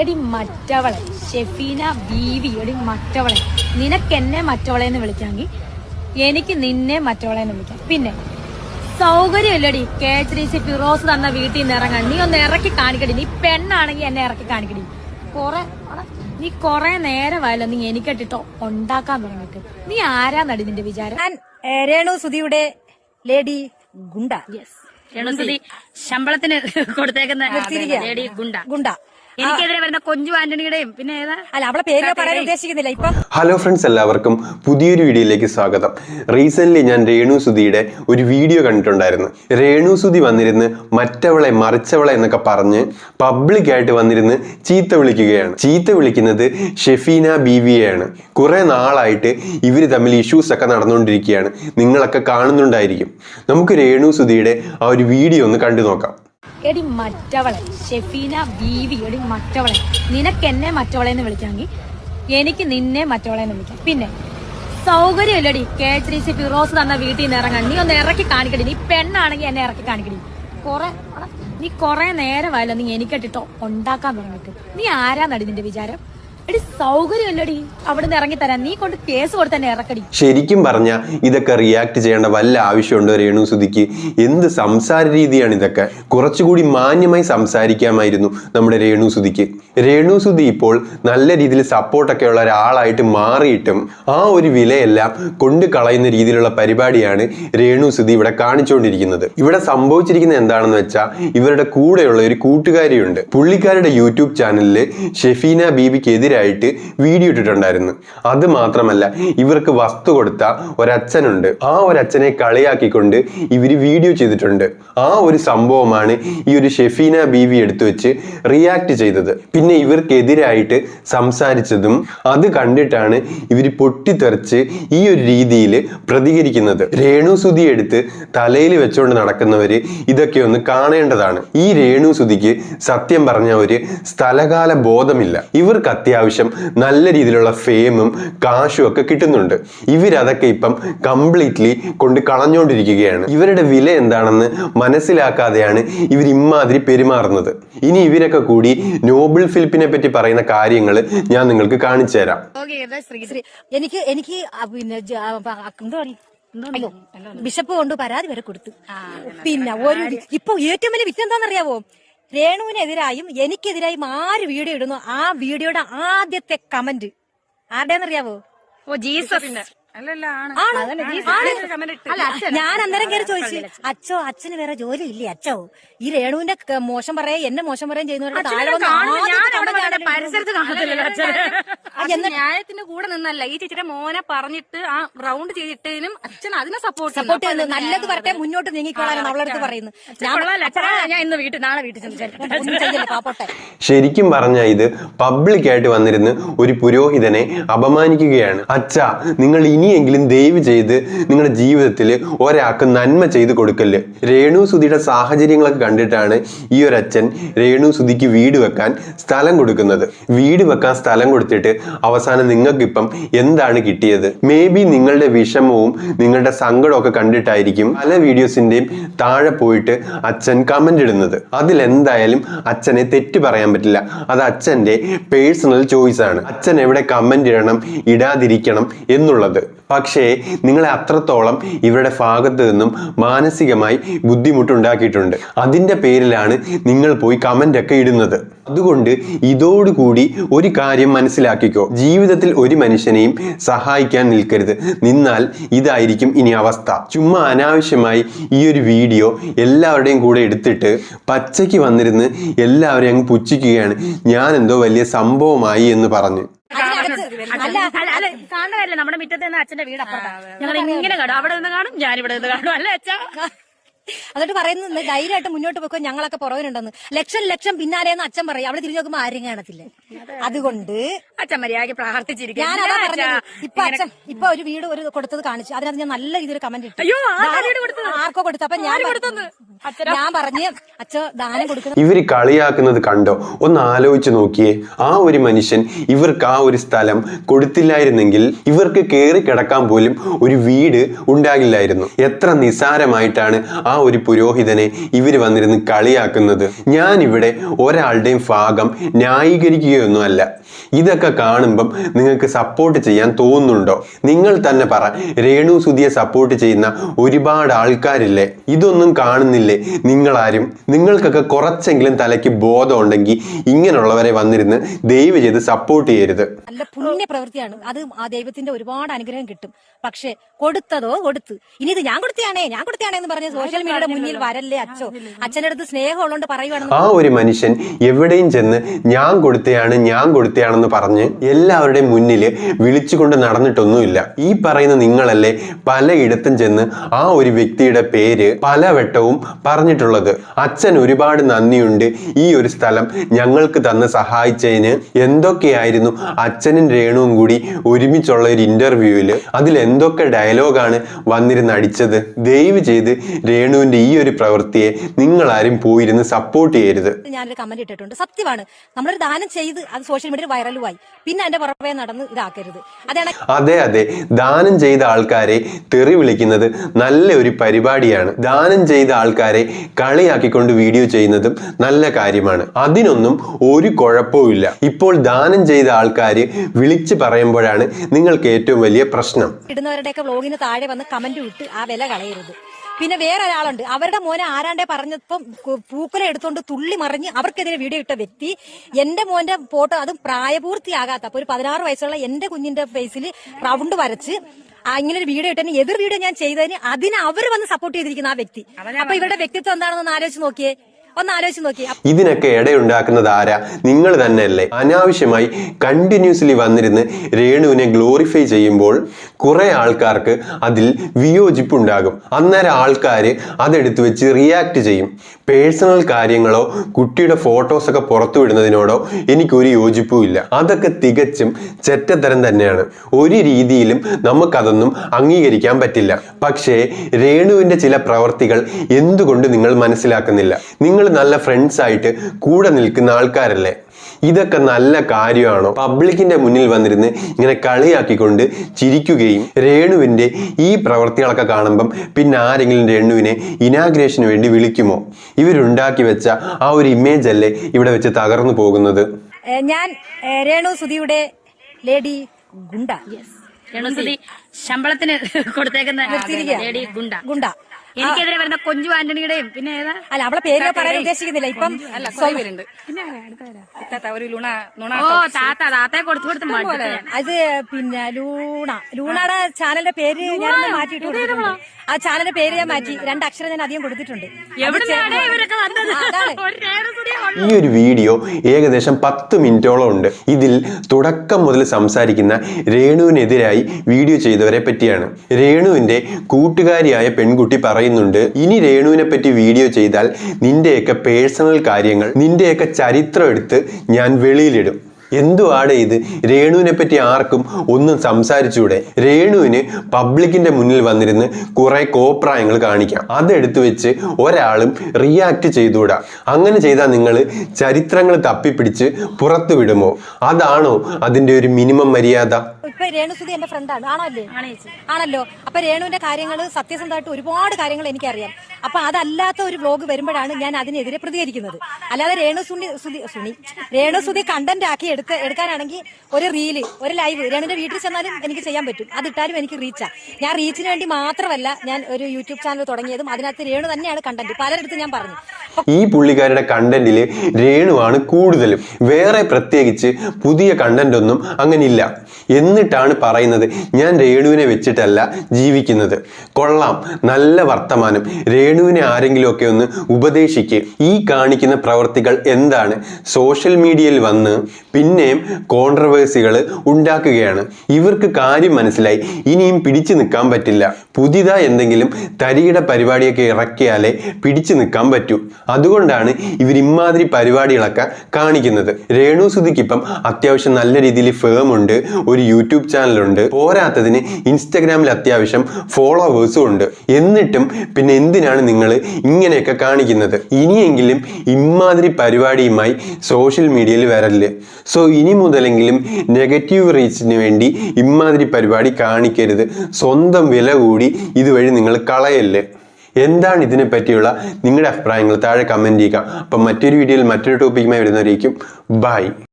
എടി മറ്റവളെ ഷെഫീന ബീവി എടി മറ്റവളെ. നിനക്ക് എന്നെ മറ്റവളെ എന്ന് വിളിക്കാമെങ്കിൽ എനിക്ക് നിന്നെ മറ്റവളെ എന്ന് വിളിക്കാം. പിന്നെ സൗകര്യമില്ലടി K H D C Firoz തന്ന വീട്ടിൽ നിന്ന് ഇറങ്ങാൻ. നീ ഒന്ന് ഇറക്കി കാണിക്കടി. നീ പെണ്ണാണെങ്കിൽ എന്നെ ഇറക്കി കാണിക്കടി. കുറെ നീ കുറെ നേരമായല്ലോ നീ എനിക്കിട്ടിട്ടോ ഉണ്ടാക്കാൻ തുടങ്ങിട്ട് നീ ആരാന്നടി നിന്റെ വിചാരം? ഞാൻ രേണു സുധിയുടെ ലേഡി ഗുണ്ട. രേണുസുതി ശമ്പളത്തിന് കൊടുത്തേക്കുന്ന ലേഡി ഗുണ്ട. ഗുണ്ട. എനിക്കെതിരെ വരുന്ന കൊഞ്ചു ആന്റണിയുടെയും പിന്നെ ഏതാ? അല്ല അവളെ പേര് പറയാൻ ഉദ്ദേശിക്കുന്നില്ല. ഇപ്പൊ ഹലോ ഫ്രണ്ട്സ് എല്ലാവർക്കും പുതിയൊരു വീഡിയോയിലേക്ക് സ്വാഗതം. റീസെന്റ് ഞാൻ രേണു സുധിയുടെ ഒരു വീഡിയോ കണ്ടിട്ടുണ്ടായിരുന്നു. രേണു സുധി വന്നിരുന്ന് മറ്റവളെ മറിച്ചവളെ എന്നൊക്കെ പറഞ്ഞ് പബ്ലിക്കായിട്ട് വന്നിരുന്ന് ചീത്ത വിളിക്കുകയാണ്. ചീത്ത വിളിക്കുന്നത് ഷെഫീന ബീവിയെയാണ്. കുറെ നാളായിട്ട് ഇവർ തമ്മിൽ ഇഷ്യൂസ് ഒക്കെ നടന്നുകൊണ്ടിരിക്കുകയാണ്. നിങ്ങളൊക്കെ കാണുന്നുണ്ടായിരിക്കും. നമുക്ക് രേണു സുധിയുടെ ആ ഒരു വീഡിയോ ഒന്ന് കണ്ടു നോക്കാം എടി മറ്റവളെ ഷെഫീന ബീവി എടി മറ്റവളെ. നിനക്ക് എന്നെ മറ്റവളെ എന്ന് വിളിക്കാമെങ്കിൽ എനിക്ക് നിന്നെ മറ്റവളെ എന്ന് വിളിക്കാം. പിന്നെ സൗകര്യമില്ലടി കെ ത്രീ സി ഫിറോസ് തന്ന വീട്ടിൽ നിന്ന് ഇറങ്ങാൻ. നീ ഒന്ന് ഇറക്കി കാണിക്കടി. നീ പെണ്ണാണെങ്കിൽ എന്നെ ഇറക്കി കാണിക്കടി. കൊറേ നീ കൊറേ നേരമായല്ലോ നീ എനിക്കിട്ടിട്ടോ ഉണ്ടാക്കാൻ തുടങ്ങിട്ട് നീ ആരാന്നടി നിന്റെ വിചാരം? സൗകര്യമില്ലടി. അവിടുന്ന് ഇറങ്ങി തരാൻ നീ കൊണ്ട് കേസ് കൊടുത്ത് ഇറക്കടി. ശരിക്കും പറഞ്ഞ ഇതൊക്കെ റിയാക്ട് ചെയ്യേണ്ട വല്ല ആവശ്യമുണ്ടോ രേണു സുധിക്ക്? എന്ത് സംസാര രീതിയാണ് ഇതൊക്കെ? കുറച്ചുകൂടി മാന്യമായി സംസാരിക്കാമായിരുന്നു നമ്മുടെ രേണു സുധിക്ക്. രേണു സുധി ഇപ്പോൾ നല്ല രീതിയിൽ സപ്പോർട്ടൊക്കെ ഉള്ള ഒരാളായിട്ട് മാറിയിട്ടും ആ ഒരു വിലയെല്ലാം കൊണ്ടു കളയുന്ന രീതിയിലുള്ള പരിപാടിയാണ് രേണു സുധി ഇവിടെ കാണിച്ചുകൊണ്ടിരിക്കുന്നത്. ഇവിടെ സംഭവിച്ചിരിക്കുന്നത് എന്താണെന്ന് വെച്ചാൽ ഇവരുടെ കൂടെയുള്ള ഒരു കൂട്ടുകാരിയുണ്ട്. പുള്ളിക്കാരുടെ യൂട്യൂബ് ചാനലിൽ ഷെഫീന ബീബിക്ക് എതിരായിട്ട് വീഡിയോ ഇട്ടിട്ടുണ്ടായിരുന്നു. അത് മാത്രമല്ല ഇവർക്ക് വസ്തു കൊടുത്ത ഒരച്ഛനുണ്ട്. ആ ഒരച്ഛനെ കളിയാക്കിക്കൊണ്ട് ഇവർ വീഡിയോ ചെയ്തിട്ടുണ്ട്. ആ ഒരു സംഭവമാണ് ഈ ഒരു ഷെഫീന ബീവി എടുത്തു വെച്ച് റിയാക്ട് ചെയ്തത്. പിന്നെ ഇവർക്കെതിരായിട്ട് സംസാരിച്ചതും അത് കണ്ടിട്ടാണ് ഇവർ പൊട്ടിത്തെറിച്ച് ഈ ഒരു രീതിയിൽ പ്രതികരിക്കുന്നത്. രേണു സുതി എടുത്ത് തലയിൽ വെച്ചുകൊണ്ട് നടക്കുന്നവര് ഇതൊക്കെ ഒന്ന് കാണേണ്ടതാണ്. ഈ രേണു സുതിക്ക് സത്യം പറഞ്ഞ ഒരു സ്ഥലകാല ബോധമില്ല. ഇവർക്ക് അത്യാവശ്യം നല്ല രീതിയിലുള്ള ഫെയിമും കാശും ഒക്കെ കിട്ടുന്നുണ്ട്. ഇവരതൊക്കെ ഇപ്പം കംപ്ലീറ്റ്ലി കൊണ്ട് കളഞ്ഞുകൊണ്ടിരിക്കുകയാണ് ഇവരുടെ വില എന്താണെന്ന് മനസ്സിലാക്കാതെയാണ് ഇവർ ഇമാതിരി പെരുമാറുന്നത്. ഇനി ഇവരൊക്കെ കൂടി നോബിൾ ഫിലിപ്പിനെ പറ്റി പറയുന്ന കാര്യങ്ങൾ ഞാൻ നിങ്ങൾക്ക് കാണിച്ചു തരാം. ശ്രീ എനിക്ക് എനിക്ക് പിന്നെ ബിഷപ്പ് കൊണ്ട് പരാതി വരെ കൊടുത്തു. പിന്നെ ഒരു ഇപ്പൊ ഏറ്റവും വലിയ വിറ്റ് എന്താണെന്നറിയാവോ രേണുവിനെതിരായും എനിക്കെതിരായും ആര് വീഡിയോ ഇടുന്നു? ആ വീഡിയോയുടെ ആദ്യത്തെ കമന്റ് ആരുടെയെന്നറിയാവോ ഓ ജീസസ് ഞാൻ അന്നേരം കയറി ചോദിച്ചു അച്ഛോ അച്ഛന് വേറെ ജോലി ഇല്ലേ അച്ഛോ ഈ രേണുവിന്റെ മോശം പറയാ എന്നെ മോശം പറയാൻ ചെയ്യുന്നവരുടെ ന്യായത്തിന്റെ കൂടെ നിന്നല്ല. ഈ ചേച്ചിയുടെ മോനെ പറഞ്ഞിട്ട് ആ റൗണ്ട് ചെയ്തിട്ടതിനും അച്ഛൻ അതിനെ സപ്പോർട്ട് സപ്പോർട്ട് ചെയ്യുന്നു. നല്ലത് വരട്ടെ മുന്നോട്ട് നീങ്ങിക്കോളാനാണ് അവളടുത്ത് പറയുന്നത്. ഞാൻ ഞാൻ ഇന്ന് വീട്ടിൽ നാളെ വീട്ടിൽ ശരിക്കും പറഞ്ഞ ഇത് പബ്ലിക്കായിട്ട് വന്നിരുന്ന് ഒരു പുരോഹിതനെ അപമാനിക്കുകയാണ്. അച്ഛാ നിങ്ങൾ ഇനിയെങ്കിലും ദയവ് ചെയ്ത് നിങ്ങളുടെ ജീവിതത്തിൽ ഒരാൾക്ക് നന്മ ചെയ്ത് കൊടുക്കൽ. രേണു സുധിയുടെ സാഹചര്യങ്ങളൊക്കെ കണ്ടിട്ടാണ് ഈ ഒരു അച്ഛൻ രേണു സുധിക്ക് വീട് വെക്കാൻ സ്ഥലം കൊടുക്കുന്നത്. വീട് വെക്കാൻ സ്ഥലം കൊടുത്തിട്ട് അവസാനം നിങ്ങൾക്കിപ്പം എന്താണ് കിട്ടിയത്? മേ ബി നിങ്ങളുടെ വിഷമവും നിങ്ങളുടെ സങ്കടമൊക്കെ കണ്ടിട്ടായിരിക്കും പല വീഡിയോസിന്റെയും താഴെ പോയിട്ട് അച്ഛൻ കമന്റ് ഇടുന്നത്. അതിലെന്തായാലും അച്ഛനെ തെറ്റ് പറയാൻ പറ്റില്ല. അത് അച്ഛന്റെ പേഴ്സണൽ ചോയ്സ് ആണ്. അച്ഛൻ എവിടെ കമന്റ് ഇടണം ഇടാതിരിക്കണം എന്നുള്ളത്. പക്ഷേ നിങ്ങളെ അത്രത്തോളം ഇവരുടെ ഭാഗത്ത് നിന്നും മാനസികമായി ബുദ്ധിമുട്ടുണ്ടാക്കിയിട്ടുണ്ട്. അതിന്റെ പേരിലാണ് നിങ്ങൾ പോയി കമന്റ് ഒക്കെ ഇടുന്നത്. അതുകൊണ്ട് ഇതോടുകൂടി ഒരു കാര്യം മനസ്സിലാക്കിക്കോ. ജീവിതത്തിൽ ഒരു മനുഷ്യനെയും സഹായിക്കാൻ നിൽക്കരുത്. നിന്നാൽ ഇതായിരിക്കും ഇനി അവസ്ഥ. ചുമ്മാ അനാവശ്യമായി ഈ ഒരു വീഡിയോ എല്ലാവരുടെയും കൂടെ എടുത്തിട്ട് പച്ചയ്ക്ക് വന്നിരുന്ന് എല്ലാവരെയും അങ്ങ് പുച്ഛിക്കുകയാണ്. ഞാൻ എന്തോ വലിയ സംഭവമായി എന്ന് പറഞ്ഞു. അല്ല കാണുന്നതല്ലേ നമ്മുടെ മുറ്റത്ത് നിന്ന് അച്ഛന്റെ വീട് അപ്പുറത്താണ് ഞങ്ങൾ ഇങ്ങനെ കാണും. അവിടെ നിന്ന് കാണും ഞാൻ ഇവിടെ നിന്ന് കാണും. അല്ലേ അച്ഛാ? അതോട്ട് പറയുന്നത് ധൈര്യമായിട്ട് മുന്നോട്ട് പോയിക്കോ. ഞങ്ങളൊക്കെ പുറകിലുണ്ടെന്ന് ലക്ഷം ലക്ഷം പിന്നാലെയെന്ന് അച്ഛൻ പറയും. അവിടെ തിരിഞ്ഞു നോക്കുമ്പോ ആരും കാണത്തില്ല. അതുകൊണ്ട് അച്ഛൻ മര്യാദയ്ക്ക് പ്രാർത്ഥിച്ചിരിക്കും പറഞ്ഞത്. ഇപ്പൊ അച്ഛൻ ഇപ്പൊ ഒരു വീട് ഒരു കൊടുത്തത് കാണിച്ചു. അതിനകത്ത് ഞാൻ നല്ല രീതിയിൽ കമന്റ് ഇട്ടു. അയ്യോ, ആർക്കാ വീട് കൊടുത്തത്? ആർക്കോ കൊടുത്തു അപ്പൊ ഞാൻ ഞാൻ പറഞ്ഞ് അച്ഛ ദാനം കൊടുക്കുന്നു ഇവർ കളിയാക്കുന്നത് കണ്ടോ? ഒന്ന് ആലോചിച്ച് നോക്കിയേ. ആ ഒരു മനുഷ്യൻ ഇവർക്ക് ആ ഒരു സ്ഥലം കൊടുത്തില്ലായിരുന്നെങ്കിൽ ഇവർക്ക് കേറി കിടക്കാൻ പോലും ഒരു വീട് ഉണ്ടാകില്ലായിരുന്നു. എത്ര നിസാരമായിട്ടാണ് ആ ഒരു പുരോഹിതനെ ഇവർ വന്നിരുന്ന് കളിയാക്കുന്നത്. ഞാൻ ഇവിടെ ഒരാളുടെയും ഭാഗം ന്യായീകരിക്കുകയൊന്നുമല്ല ഇതൊക്കെ കാണുമ്പം നിങ്ങൾക്ക് സപ്പോർട്ട് ചെയ്യാൻ തോന്നുന്നുണ്ടോ? നിങ്ങൾ തന്നെ പറ. രേണു സുധിയെ സപ്പോർട്ട് ചെയ്യുന്ന ഒരുപാട് ആൾക്കാരില്ലേ? ഇതൊന്നും കാണുന്നില്ലേ? നിങ്ങളാരും? നിങ്ങൾക്കൊക്കെ കുറച്ചെങ്കിലും തലയ്ക്ക് ബോധം ഉണ്ടെങ്കിൽ ഇങ്ങനെയുള്ളവരെ വന്നിരുന്ന് ദയവ് ചെയ്ത് സപ്പോർട്ട് ചെയ്യരുത്. നല്ല പുണ്യ പ്രവൃത്തിയാണ്. അത് ആ ദൈവത്തിന്റെ ഒരുപാട് അനുഗ്രഹം കിട്ടും. പക്ഷെ കൊടുത്തതോ കൊടുത്ത്. ഇനി ഇത് ഞാൻ കൊടുത്തയാണേ ഞാൻ കൊടുത്തയാണേ എന്ന് പറഞ്ഞ് സോഷ്യൽ മീഡിയയുടെ മുന്നിൽ വരല്ലേ അച്ഛോ? അച്ഛന്റെ അടുത്ത് സ്നേഹമുള്ളതുകൊണ്ട് പറയുവാണ് ആ ഒരു മനുഷ്യൻ എവിടെയും ചെന്ന് ഞാൻ കൊടുത്തയാണ് ഞാൻ കൊടുത്തയാണെന്ന് പറഞ്ഞ് എല്ലാവരുടെയും മുന്നിൽ വിളിച്ചുകൊണ്ട് നടന്നിട്ടൊന്നുമില്ല. ഈ പറയുന്ന നിങ്ങളല്ലേ പലയിടത്തും ചെന്ന് ആ ഒരു വ്യക്തിയുടെ പേര് പലവട്ടവും പറഞ്ഞിട്ടുള്ളത്. അച്ഛൻ ഒരുപാട് നന്ദിയുണ്ട് ഈ ഒരു സ്ഥലം ഞങ്ങൾക്ക് തന്ന് സഹായിച്ചതിന്. എന്തൊക്കെയായിരുന്നു അച്ഛനും രേണുവും കൂടി ഒരുമിച്ചുള്ള ഒരു ഇന്റർവ്യൂവിൽ അതിൽ എന്തൊക്കെ ഡയലോഗാണ് വന്നിരുന്ന് അടിച്ചത്? ദയവ് ചെയ്ത് രേണുവിന്റെ ഈ ഒരു പ്രവൃത്തിയെ നിങ്ങളാരും പോയിരുന്ന് സപ്പോർട്ട് ചെയ്യരുത്. ഞാനൊരു കമന്റ് ഇട്ടിട്ടുണ്ട്. സത്യമാണ്. നമ്മളൊരു ദാനം ചെയ്ത് അത് സോഷ്യൽ മീഡിയയിൽ വൈറലുമായി പിന്നെ അതിന്റെ പുറമെ നടന്ന് ഇതാക്കരുത്. അതാണ് അതെ അതെ. ദാനം ചെയ്ത ആൾക്കാരെ തെറി വിളിക്കുന്നത് നല്ല ഒരു പരിപാടിയാണ്. ദാനം ചെയ്ത ആൾക്കാരെ കളിയാക്കിക്കൊണ്ട് വീഡിയോ ചെയ്യുന്നതും നല്ല കാര്യമാണ്. അതിനൊന്നും ഒരു കുഴപ്പവുമില്ല ഇപ്പോൾ ദാനം ചെയ്ത ആൾക്കാർ വിളിച്ച് പറയുമ്പോഴാണ് നിങ്ങൾക്ക് ഏറ്റവും വലിയ പ്രശ്നം. ഇടുന്നവരുടെയൊക്കെ വ്ളോഗിന് താഴെ വന്ന് കമന്റ് വിട്ട് ആ വില കളയരുത്. പിന്നെ വേറെ ഒരാളുണ്ട് അവരുടെ മോനെ ആരാണ്ടേ പറഞ്ഞപ്പം പൂക്കുല എടുത്തോണ്ട് തുള്ളി മറിഞ്ഞ് അവർക്കെതിരെ വീഡിയോ ഇട്ട വ്യക്തി എന്റെ മോന്റെ ഫോട്ടോ അതും പ്രായപൂർത്തിയാകാത്ത അപ്പൊ ഒരു പതിനാറ് വയസ്സുള്ള എന്റെ കുഞ്ഞിന്റെ ഫേസിൽ റൗണ്ട് വരച്ച് ഇങ്ങനെ ഒരു വീഡിയോ ഇട്ടതിന് എതിർ വീഡിയോ ഞാൻ ചെയ്തതിന് അതിന് അവർ വന്ന് സപ്പോർട്ട് ചെയ്തിരിക്കുന്ന ആ വ്യക്തി. അപ്പൊ ഇവരുടെ വ്യക്തിത്വം എന്താണെന്ന് ആലോചിച്ച് നോക്കിയേ. ഒന്ന് ആലോചിച്ച് നോക്കി ഇതിനൊക്കെ ഇടയുണ്ടാക്കുന്നത് ആരാ? നിങ്ങൾ തന്നെയല്ലേ. അനാവശ്യമായി കണ്ടിന്യൂസ്ലി വന്നിരുന്ന് രേണുവിനെ ഗ്ലോറിഫൈ ചെയ്യുമ്പോൾ കുറെ ആൾക്കാർക്ക് അതിൽ വിയോജിപ്പുണ്ടാകും. അന്നേരം ആൾക്കാർ അതെടുത്ത് വെച്ച് റിയാക്ട് ചെയ്യും. പേഴ്സണൽ കാര്യങ്ങളോ കുട്ടിയുടെ ഫോട്ടോസ് ഒക്കെ പുറത്തു വിടുന്നതിനോടോ എനിക്കൊരു യോജിപ്പും ഇല്ല. അതൊക്കെ തികച്ചും ചെറ്റത്തരം തന്നെയാണ്. ഒരു രീതിയിലും നമുക്കതൊന്നും അംഗീകരിക്കാൻ പറ്റില്ല. പക്ഷേ രേണുവിന്റെ ചില പ്രവർത്തികൾ എന്തുകൊണ്ട് നിങ്ങൾ മനസ്സിലാക്കുന്നില്ല? നിങ്ങൾ നല്ല ഫ്രണ്ട്സ് ആയിട്ട് കൂടെ നിൽക്കുന്ന ആൾക്കാരല്ലേ? ഇതൊക്കെ നല്ല കാര്യമാണോ? പബ്ലിക്കിന്റെ മുന്നിൽ വന്നിരുന്ന് ഇങ്ങനെ കളിയാക്കിക്കൊണ്ട് ചിരിക്കുകയും രേണുവിന്റെ ഈ പ്രവൃത്തികളൊക്കെ കാണുമ്പം പിന്നെ ആരെങ്കിലും രേണുവിനെ ഇനാഗ്രേഷന് വേണ്ടി വിളിക്കുമോ? ഇവരുണ്ടാക്കി വെച്ച ആ ഒരു ഇമേജ് അല്ലേ ഇവിടെ വെച്ച് തകർന്നു പോകുന്നത്? ഞാൻ രേണു സുധിയുടെ ലേഡി ഗുണ്ട. രേണുസുതി ശമ്പളത്തിന് കൊടുത്തേക്കുന്ന ഗുണ്ട. ഗുണ്ട. എനിക്കെതിരെ വരുന്ന കൊഞ്ചു ആന്റണിയുടെയും പിന്നെ ഏതാ? അല്ല അവളെ പേര് പറയാൻ ഉദ്ദേശിക്കുന്നില്ല. ഇപ്പം ഒരു ലൂണ നുണ ഓ താത്ത താത്തയെ കൊടുത്തു കൊടുത്ത് മാറ്റി അത് പിന്നെ ലൂണ. ലൂണയുടെ ചാനലിന്റെ പേര് ഞാൻ മാറ്റിയിട്ടുണ്ട് ആ ചാനലിന്റെ പേര് ഞാൻ മാറ്റി. രണ്ട് അക്ഷരം ഞാൻ അധികം കൊടുത്തിട്ടുണ്ട്. ഈ ഒരു വീഡിയോ ഏകദേശം പത്ത് മിനിറ്റോളം ഉണ്ട്. ഇതിൽ തുടക്കം മുതൽ സംസാരിക്കുന്ന രേണുവിനെതിരായി വീഡിയോ ചെയ്തവരെ പറ്റിയാണ്. രേണുവിന്റെ കൂട്ടുകാരിയായ പെൺകുട്ടി പറയുന്നുണ്ട് ഇനി രേണുവിനെ പറ്റി വീഡിയോ ചെയ്താൽ നിന്റെയൊക്കെ പേഴ്സണൽ കാര്യങ്ങൾ നിന്റെയൊക്കെ ചരിത്രം എടുത്ത് ഞാൻ വെളിയിലിടും. എന്തുവാണ് ഇത്? രേണുവിനെ പറ്റി ആർക്കും ഒന്നും സംസാരിച്ചൂടെ രേണുവിന് പബ്ലിക്കിന്റെ മുന്നിൽ വന്നിരുന്ന് കുറെ കോപ്രായങ്ങൾ കാണിക്കാം. അതെടുത്തു വെച്ച് ഒരാളും റിയാക്ട് ചെയ്തുകൂടാ. അങ്ങനെ ചെയ്താൽ നിങ്ങൾ ചരിത്രങ്ങൾ തപ്പിപ്പിടിച്ച് പുറത്തു വിടുമോ? അതാണോ അതിന്റെ ഒരു മിനിമം മര്യാദ? ഇപ്പൊ രേണുസുതി എന്റെ ഫ്രണ്ടാണ് ആണോ. അല്ലേ? ആണല്ലോ. അപ്പൊ രേണുവിന്റെ കാര്യങ്ങൾ സത്യസന്ധമായിട്ട് ഒരുപാട് കാര്യങ്ങൾ എനിക്കറിയാം. അപ്പൊ അതല്ലാത്ത ഒരു വ്ലോഗ് വരുമ്പോഴാണ് ഞാൻ അതിനെതിരെ പ്രതികരിക്കുന്നത്. അല്ലാതെ രേണു സുനി സുതി സുനി രേണു സുതി കണ്ടന്റ് ആക്കി എടുത്ത് എടുക്കാനാണെങ്കിൽ ഒരു റീൽ ഒരു ലൈവ് രണ്ടിന്റെ വീട്ടിൽ ചെന്നാലും എനിക്ക് ചെയ്യാൻ പറ്റും. അത് ഇട്ടാലും എനിക്ക് റീച്ചാ ഞാൻ റീച്ചിന് വേണ്ടി മാത്രമല്ല ഞാൻ ഒരു യൂട്യൂബ് ചാനൽ തുടങ്ങിയതും അതിനകത്ത് രേണു തന്നെയാണ് കണ്ടന്റ് പലരിടത്തും ഞാൻ പറഞ്ഞു. ഈ പുള്ളിക്കാരുടെ കണ്ടന്റിൽ രേണുവാണ് കൂടുതലും. വേറെ പ്രത്യേകിച്ച് പുതിയ കണ്ടന്റ് ഒന്നും അങ്ങനെ ഇല്ല എന്നിട്ടാണ് പറയുന്നത് ഞാൻ രേണുവിനെ വെച്ചിട്ടല്ല ജീവിക്കുന്നത്. കൊള്ളാം. നല്ല വർത്തമാനം. രേണുവിനെ ആരെങ്കിലുമൊക്കെ ഒന്ന് ഉപദേശിക്ക്. ഈ കാണിക്കുന്ന പ്രവർത്തികൾ എന്താണ്? സോഷ്യൽ മീഡിയയിൽ വന്ന് പിന്നെയും കോൺട്രവേഴ്സികൾ ഉണ്ടാക്കുകയാണ്. ഇവർക്ക് കാര്യം മനസ്സിലായി. ഇനിയും പിടിച്ചു നിൽക്കാൻ പറ്റില്ല. പുതിയതായി എന്തെങ്കിലും തരികിട പരിപാടിയൊക്കെ ഇറക്കിയാലേ പിടിച്ചു നിൽക്കാൻ പറ്റൂ. അതുകൊണ്ടാണ് ഇവർ ഇമാതിരി പരിപാടികളൊക്കെ കാണിക്കുന്നത്. രേണു സുധിക്ക് ഇപ്പം അത്യാവശ്യം നല്ല രീതിയിൽ ഫേം ഉണ്ട്. ഒരു യൂട്യൂബ് ചാനലുണ്ട്. പോരാത്തതിന് ഇൻസ്റ്റഗ്രാമിൽ അത്യാവശ്യം ഫോളോവേഴ്സും ഉണ്ട്. എന്നിട്ടും പിന്നെ എന്തിനാണ് നിങ്ങൾ ഇങ്ങനെയൊക്കെ കാണിക്കുന്നത്? ഇനിയെങ്കിലും ഇമാതിരി പരിപാടിയുമായി സോഷ്യൽ മീഡിയയിൽ വരല്ലേ സോ ഇനി മുതലെങ്കിലും നെഗറ്റീവ് റീച്ചിന് വേണ്ടി ഇമാതിരി പരിപാടി കാണിക്കരുത്. സ്വന്തം വില കൂടി ഇതുവഴി നിങ്ങൾ കളയല്ലേ? എന്താണ് ഇതിനെ പറ്റിയുള്ള നിങ്ങളുടെ അഭിപ്രായങ്ങൾ? താഴെ കമന്റ് ചെയ്യുക. അപ്പം മറ്റൊരു വീഡിയോയിൽ മറ്റൊരു ടോപ്പിക്കുമായി വരുന്നവരേക്കും. ബൈ